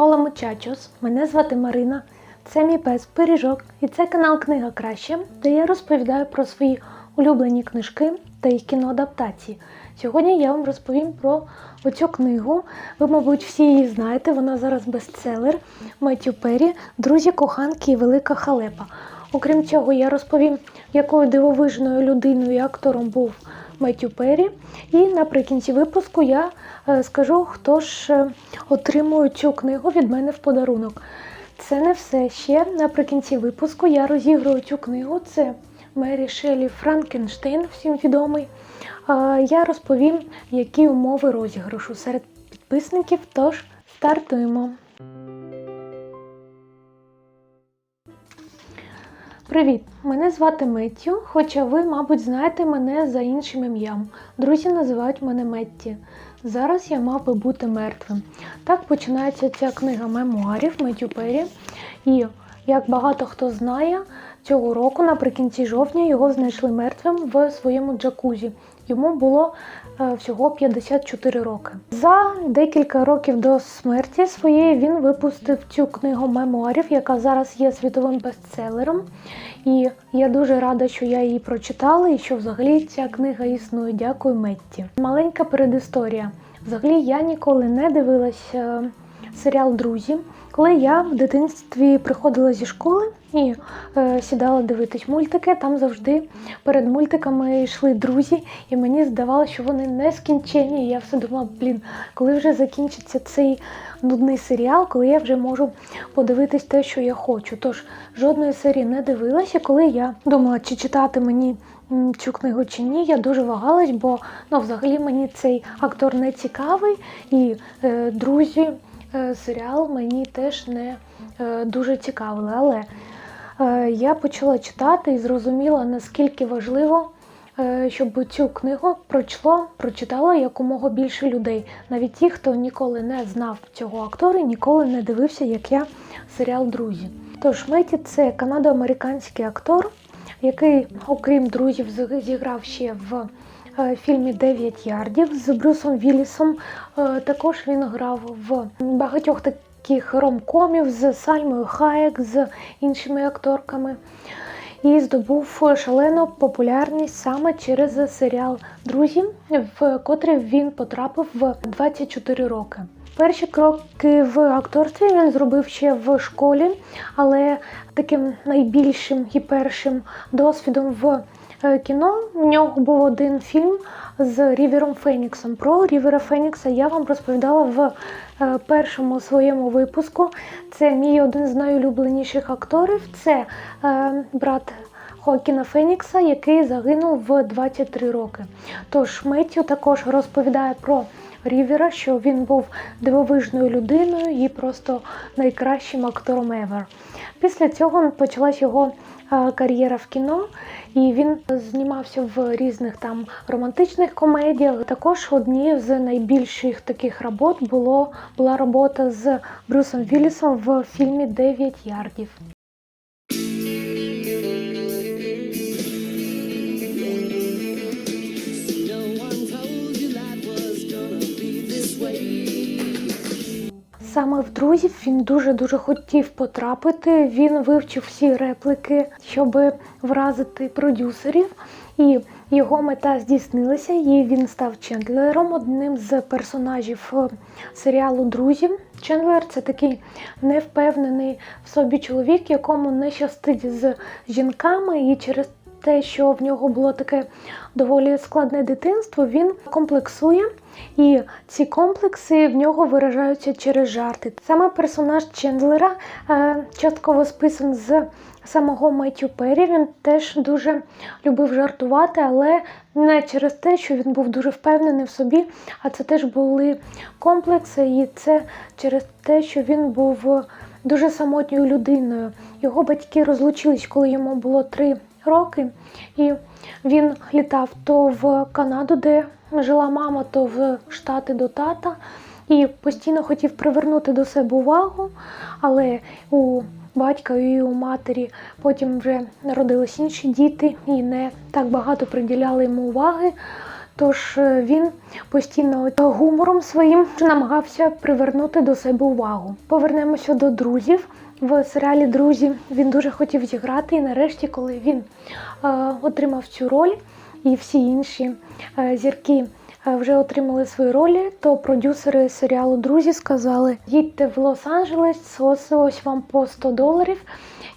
Ола Мучачос, мене звати Марина. Це мій пес Пиріжок, і це канал Книга Краще, де я розповідаю про свої улюблені книжки та їх кіноадаптації. Сьогодні я вам розповім про оцю книгу. Ви, мабуть, всі її знаєте, вона зараз бестселер Меттю Перрі, Друзі, коханки і велика халепа. Окрім цього, я розповім, якою дивовижною людиною і актором був Меттю Перрі. І наприкінці випуску я е, скажу, хто ж е, отримує цю книгу від мене в подарунок. Це не все. Ще наприкінці випуску я розіграю цю книгу. Це Мері Шелі Франкенштейн, всім відомий. Я розповім, які умови розіграшу серед підписників. Тож стартуємо. Привіт! Мене звати Меттю, хоча ви, мабуть, знаєте мене за іншим ім'ям. Друзі називають мене Метті. Зараз я мав би бути мертвим. Так починається ця книга мемуарів Меттю Перрі. І як багато хто знає, цього року, наприкінці жовтня, його знайшли мертвим в своєму джакузі. Йому було е, всього 54 роки. За декілька років до смерті своєї він випустив цю книгу мемуарів, яка зараз є світовим бестселером. І я дуже рада, що я її прочитала і що взагалі ця книга існує. Дякую Метті. Маленька передісторія. Взагалі я ніколи не дивилась е, серіал Друзі. Коли я в дитинстві приходила зі школи і е, сідала дивитись мультики, там завжди перед мультиками йшли друзі, і мені здавалося, що вони нескінченні. Я все думала, блін, коли вже закінчиться цей нудний серіал, коли я вже можу подивитись те, що я хочу. Тож жодної серії не дивилася. Коли я думала, чи читати мені цю книгу чи ні, я дуже вагалась, бо ну, взагалі мені цей актор не цікавий і е, друзі. Е, серіал мені теж не е, дуже цікавили. Але е, я почала читати і зрозуміла, наскільки важливо, щоб цю книгу пройшло, прочитало якомога більше людей. Навіть ті, хто ніколи не знав цього актора, ніколи не дивився, як я серіал Друзі. Тож Меті це канадо-американський актор, який, окрім друзів, зіграв ще в фільмі Дев'ять ярдів з Брюсом Віллісом. Е, Також він грав в багатьох таких ромкомів з Сальмою Хаєк, з іншими акторками. І здобув шалену популярність саме через серіал Друзі, в котрий він потрапив в 24 роки. Перші кроки в акторстві він зробив ще в школі, але таким найбільшим і першим досвідом в е, кіно в нього був один фільм з Рівером Феніксом. Про Рівера Фенікса я вам розповідала в е, першому своєму випуску. Це мій один з найулюбленіших акторів. Це е, брат Хоакіна Фенікса, який загинув в 23 роки. Тож Меттю також розповідає про Рівера, що він був дивовижною людиною і просто найкращим актором ever. Після цього почалась його е, кар'єра в кіно, і він знімався в різних там романтичних комедіях. Також однією з найбільших таких робот було була робота з Брюсом Віллісом в фільмі Дев'ять ярдів. Саме в друзів він дуже дуже хотів потрапити. Він вивчив всі реплики, щоб вразити продюсерів. І його мета здійснилася, і він став Чендлером, одним з персонажів е, серіалу Друзі. Чендлер це такий невпевнений в собі чоловік, якому не щастить з жінками, і через те, що в нього було таке доволі складне дитинство, він комплексує, і ці комплекси в нього виражаються через жарти. Саме персонаж Чендлера е, частково списан з самого Меттю Перрі. Він теж дуже любив жартувати, але не через те, що він був дуже впевнений в собі, а це теж були комплекси, і це через те, що він був дуже самотньою людиною. Його батьки розлучились, коли йому було три роки, і він літав то в Канаду, де жила мама, то в Штати до тата. І постійно хотів привернути до себе увагу, але у батька і у матері потім вже народились інші діти і не так багато приділяли йому уваги. Тож е, він постійно гумором своїм намагався привернути до себе увагу. Повернемося до друзів. В серіалі Друзі він дуже хотів зіграти, і нарешті, коли він е, отримав цю роль, і всі інші е, зірки вже отримали свої ролі, то продюсери серіалу Друзі сказали: їдьте в Лос-Анджелес, ось, ось вам по 100 доларів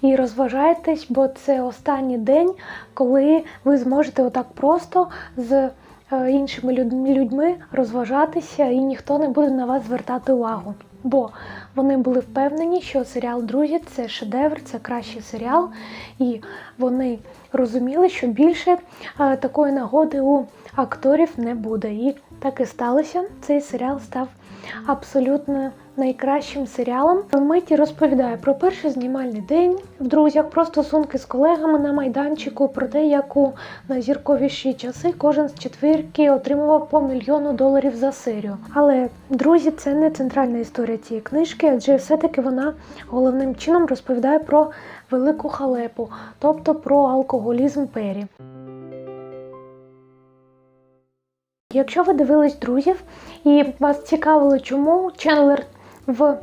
і розважайтесь, бо це останній день, коли ви зможете отак просто з іншими люд- людьми розважатися, і ніхто не буде на вас звертати увагу. Бо вони були впевнені, що серіал Друзі це шедевр, це кращий серіал, і вони розуміли, що більше е, такої нагоди у акторів не буде. І так і сталося. Цей серіал став абсолютно найкращим серіалом. Миті розповідає про перший знімальний день в друзях, про стосунки з колегами на майданчику, про те, як у найзірковіші часи кожен з четвірки отримував по мільйону доларів за серію. Але друзі, це не центральна історія цієї книжки, адже все-таки вона головним чином розповідає про велику халепу, тобто про алкоголізм Пері. Якщо ви дивились друзів і вас цікавило, чому Чендлер в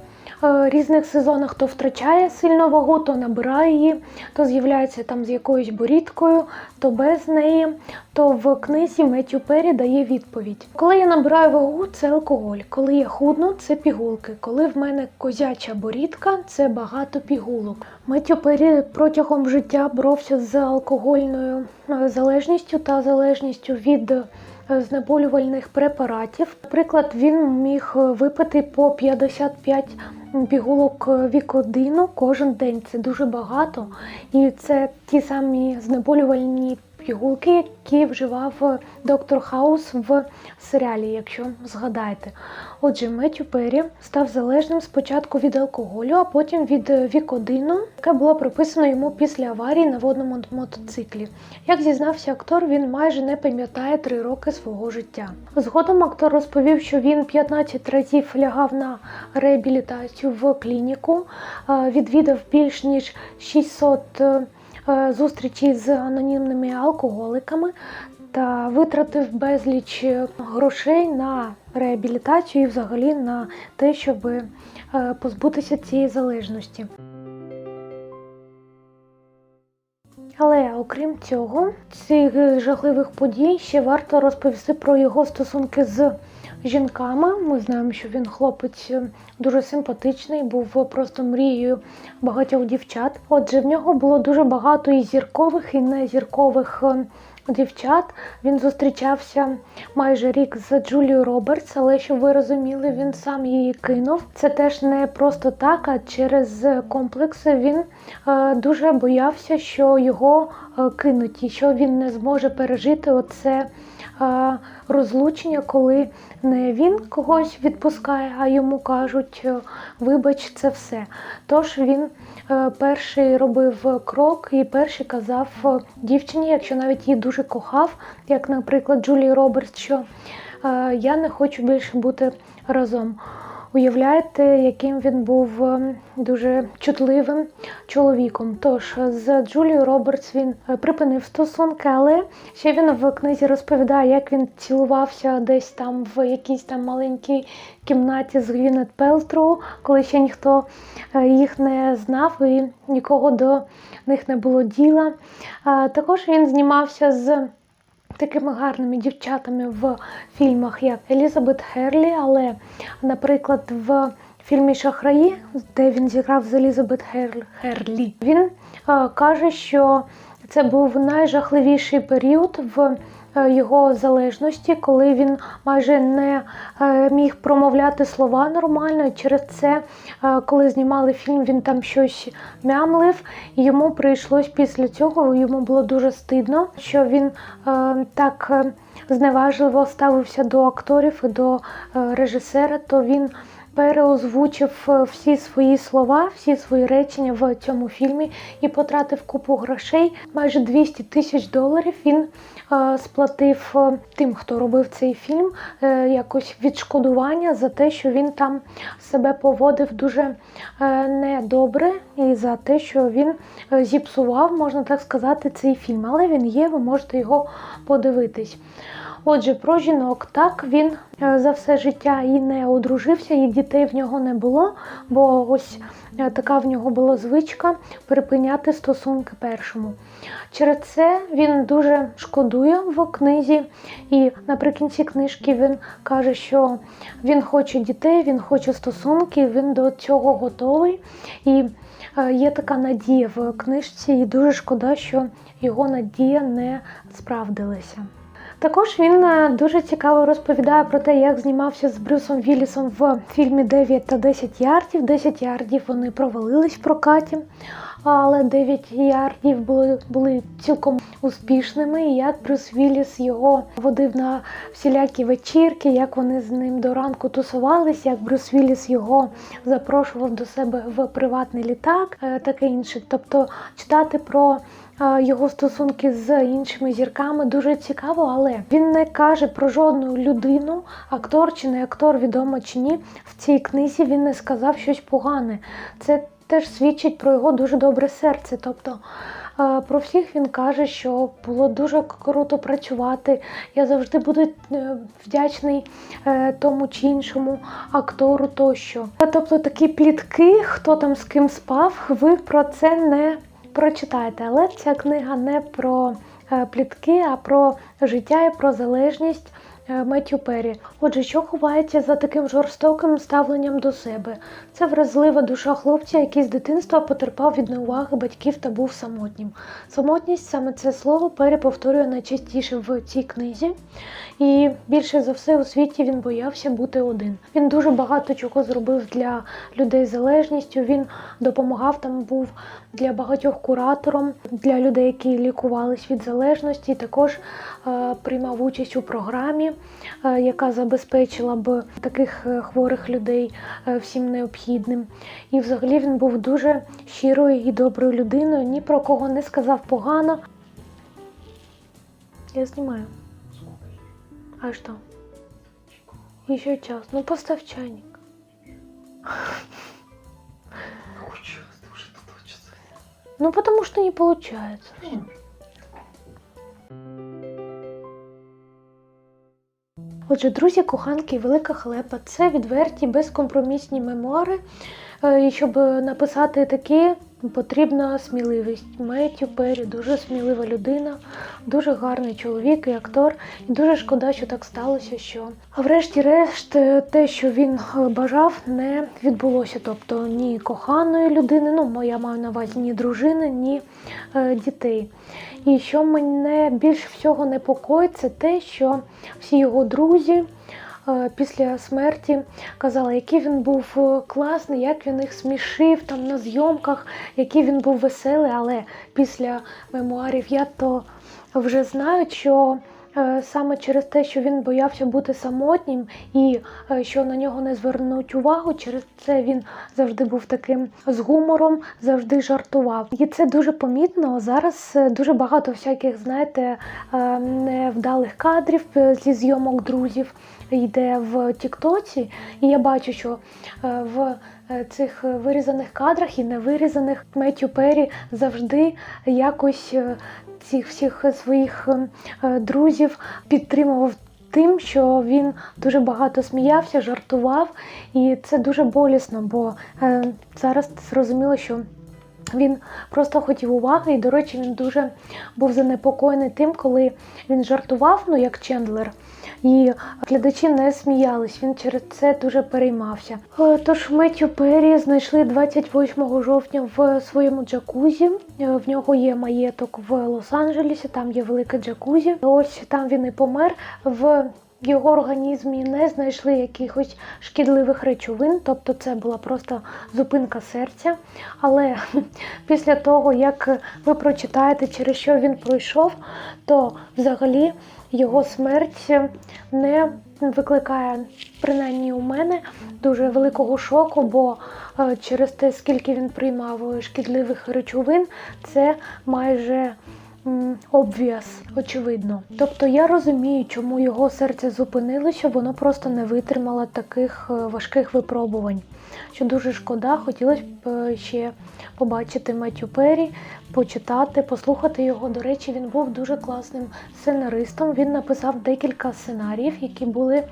е, різних сезонах то втрачає сильно вагу, то набирає її, то з'являється там з якоюсь борідкою, то без неї, то в книзі Меттю Перрі дає відповідь. Коли я набираю вагу, це алкоголь. Коли я худну, це пігулки. Коли в мене козяча борідка, це багато пігулок. Меттю Перрі протягом життя боровся з алкогольною е, залежністю та залежністю від знеболювальних препаратів. Наприклад, він міг випити по 55 пігулок вікодину кожен день. Це дуже багато. І це ті самі знеболювальні пігулки, які вживав доктор Хаус в серіалі, якщо згадаєте. Отже, Меттю Перрі став залежним спочатку від алкоголю, а потім від вікодину, яке було приписано йому після аварії на водному мотоциклі. Як зізнався актор, він майже не пам'ятає три роки свого життя. Згодом актор розповів, що він 15 разів лягав на реабілітацію в клініку, е, відвідав більш ніж 600 е, е, з анонімними алкоголиками та витратив безліч е, грошей на реабілітацію і взагалі на те, щоб е, позбутися цієї залежності. Але окрім цього, цих жахливих подій ще варто розповісти про його стосунки з жінками. Ми знаємо, що він хлопець е, дуже симпатичний, був просто мрією багатьох дівчат. Отже, в нього було дуже багато і зіркових, і незіркових е, дівчат. Він зустрічався майже рік з Джулією Робертс, але щоб ви розуміли, він сам її кинув. Це теж не просто так, а через комплекси він е, дуже боявся, що його е, кинуть, і що він не зможе пережити оце е, розлучення, коли не він когось відпускає, а йому кажуть, е, вибач, це все. Тож він е, перший робив крок і перший казав е, дівчині, якщо навіть її дуже кохав, як, наприклад, Джулії Робертс, що я не хочу більше бути разом. Уявляєте, яким він був е, дуже чутливим чоловіком. Тож з Джулією Робертс він е, припинив стосунки, але ще він в книзі розповідає, як він цілувався десь там в якійсь там маленькій кімнаті з Гвінет Пелтроу, коли ще ніхто е, їх не знав і нікого до них не було діла. Також він знімався з такими гарними дівчатами в фільмах, як Елізабет Херлі, але, наприклад, в фільмі Шахраї, де він зіграв з Елізабет Хер- Херлі, він е, каже, що це був найжахливіший період в його залежності, коли він майже не е, міг промовляти слова нормально. Через це, е, коли знімали фільм, він там щось мямлив. Йому прийшлось після цього, йому було дуже стидно, що він е, так е, зневажливо ставився до акторів і до е, режисера, то він переозвучив е, всі свої слова, всі свої речення в цьому фільмі і потратив купу грошей. Майже 200 тисяч доларів він е, сплатив е, тим, хто робив цей фільм, якось відшкодування за те, що він там себе поводив дуже недобре, і за те, що він зіпсував, можна так сказати, цей фільм. Але він є, ви можете його подивитись. Отже, про жінок. Так, він е, за все життя і не одружився, і дітей в нього не було, бо ось е, така в нього була звичка припиняти стосунки першому. Через це він дуже шкодує в книзі, і наприкінці книжки він каже, що він хоче дітей, він хоче стосунки, він до цього готовий. І е, є така надія в книжці, і дуже шкода, що його надія не справдилася. Також він е, дуже цікаво розповідає про те, як знімався з Брюсом Віллісом в фільмі 9 та 10 ярдів. 10 ярдів вони провалились в прокаті, але 9 ярдів були, були цілком успішними. І як Брюс Вілліс його водив на всілякі вечірки, як вони з ним до ранку тусувались, як Брюс Вілліс його запрошував до себе в приватний літак, е, таке інше. Тобто читати про його стосунки з іншими зірками дуже цікаво, але він не каже про жодну людину, актор чи не актор, відомо чи ні. В цій книзі він не сказав щось погане. Це теж свідчить про його дуже добре серце. Тобто про всіх він каже, що було дуже круто працювати. Я завжди буду е, вдячний е, тому чи іншому актору тощо. Тобто такі плітки, хто там з ким спав, ви про це не прочитаєте. Але ця книга не про е, плітки, а про життя і про залежність. Е, Меттю Перрі. Отже, що ховається за таким жорстоким ставленням до себе? Це вразлива душа хлопця, який з дитинства потерпав від неуваги батьків та був самотнім. Самотність саме це слово Перрі повторює найчастіше в цій книзі. І більше за все у світі він боявся бути один. Він дуже багато чого зробив для людей з залежністю. Він допомагав там, був для багатьох куратором, для людей, які лікувались від залежності. Також е, приймав участь у програмі, яка забезпечила б таких е, хворих людей е, всім необхідним. І взагалі він був дуже щирою і доброю людиною, ні про кого не сказав погано. Я знімаю. А что? Еще час. Ну поставь чайник. Ну потому что не получается. Отже, друзі, коханки, велика хлепа це відверті безкомпромісні мемуари. Е, І щоб написати такі, потрібна сміливість. Меттю Перрі дуже смілива людина, дуже гарний чоловік і актор. І дуже шкода, що так сталося, що а врешті-решт е, те, що він е, бажав, не відбулося. Тобто ні коханої людини, ну моя маю на увазі ні дружини, ні е, дітей. І що мене більш всього непокоїть, це те, що всі його друзі після смерті казала, який він був е, класний, як він їх смішив там на зйомках, який він був веселий. Але після мемуарів я то вже знаю, що саме через те, що він боявся бути самотнім і е, що на нього не звернуть увагу, через це він завжди був таким з гумором, завжди жартував. І це дуже помітно. Зараз е, дуже багато всяких, знаєте, е, невдалих кадрів е, зі зйомок друзів йде в Тіктоці, і я бачу, що е, в е, цих вирізаних кадрах і невирізаних Меттю Перрі завжди якось е, цих всіх своїх е, друзів підтримував. Тим, що він дуже багато сміявся, жартував, і це дуже болісно, бо е, зараз зрозуміло, що він просто хотів уваги, і, до речі, він дуже був занепокоєний тим, коли він жартував, ну як Чендлер, і глядачі не сміялись. Він через це дуже переймався. Е, Тож Меттю Перрі знайшли 28 жовтня в своєму джакузі. Е, В нього є маєток в Лос-Анджелесі, там є велике джакузі. Ось там він і помер. В його організмі не знайшли якихось шкідливих речовин, тобто це була просто зупинка серця. Але після того, як ви прочитаєте, через що він пройшов, то взагалі його смерть не викликає, принаймні у мене, дуже великого шоку, бо е, через те, скільки він приймав шкідливих речовин, це майже обв'яз, очевидно. Тобто я розумію, чому його серце зупинилося, воно просто не витримало таких е, важких випробувань. Що дуже шкода, хотілося б е, ще побачити Меттю Перрі, почитати, послухати його. До речі, він був дуже класним сценаристом. Він написав декілька сценаріїв, які були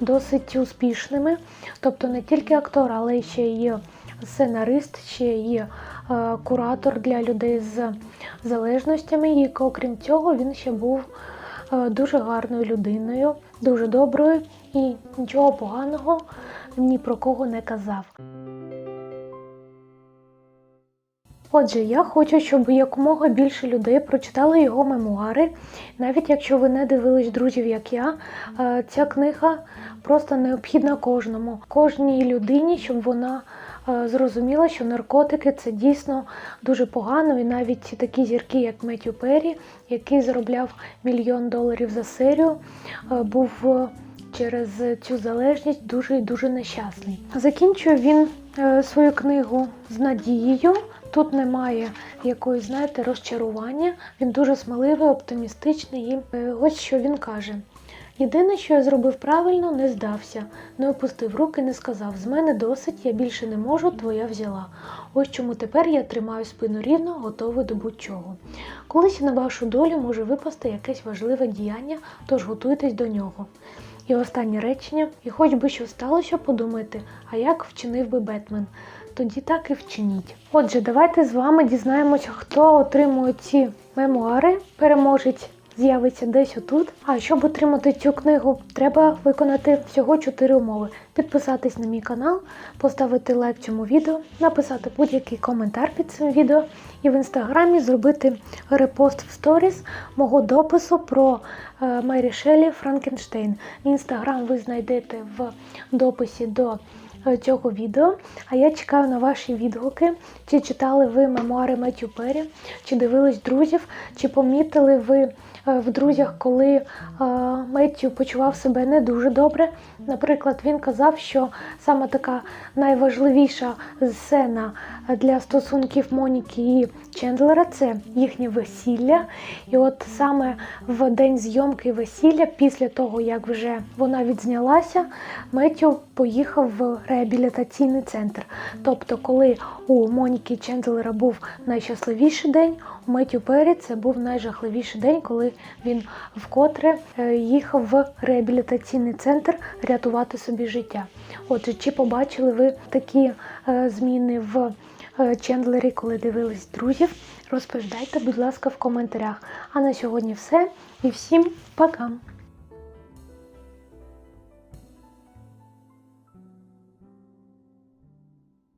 досить успішними. Тобто не тільки актор, але ще й сценарист, ще є е, куратор для людей з залежностями. І окрім цього, він ще був е, дуже гарною людиною, дуже доброю і нічого поганого ні про кого не казав. Отже, я хочу, щоб якомога більше людей прочитали його мемуари. Навіть якщо ви не дивились друзів, як я, е, ця книга просто необхідна кожному, кожній людині, щоб вона зрозуміла, що наркотики це дійсно дуже погано, і навіть такі зірки, як Меттю Перрі, який заробляв мільйон доларів за серію, е, був е, через цю залежність дуже і дуже нещасний. Закінчує він е, свою книгу з надією. Тут немає якоїсь, знаєте, розчарування. Він дуже сміливий, оптимістичний. І е, ось що він каже: Єдине, що я зробив правильно, не здався, не опустив руки, не сказав: з мене досить, я більше не можу, твоя взяла. Ось чому тепер я тримаю спину рівно, готовий до будь-чого. Колись на вашу долю може випасти якесь важливе діяння, тож готуйтесь до нього. І останнє речення, і хоч би що сталося, подумайте, а як вчинив би Бетмен? Тоді так і вчиніть. Отже, давайте з вами дізнаємося, хто отримує ці мемуари. Переможець з'явиться десь отут. А щоб отримати цю книгу, треба виконати всього 4 умови: підписатись на мій канал, поставити лайк цьому відео, написати будь-який коментар під цим відео і в інстаграмі зробити репост в сторіс мого допису про е, Мері Шелі Франкенштейн. Інстаграм ви знайдете в дописі до е, цього відео. А я чекаю на ваші відгуки. Чи читали ви мемуари Меттю Перрі, чи дивились друзів, чи помітили ви в друзях, коли е, Меттю почував себе не дуже добре. Наприклад, він казав, що саме така найважливіша сцена для стосунків Моніки і Чендлера це їхнє весілля. І от саме в день зйомки весілля, після того як вже вона відзнялася, Меттю поїхав в реабілітаційний центр. Тобто, коли у Моніки Чендлера був найщасливіший день, у Меттю Перрі це був найжахливіший день, коли він вкотре е, їхав в реабілітаційний центр рятувати собі життя. Отже, чи побачили ви такі е, зміни в е, Чендлері, коли дивились друзів? Розповідайте, будь ласка, в коментарях. А на сьогодні все і всім пока!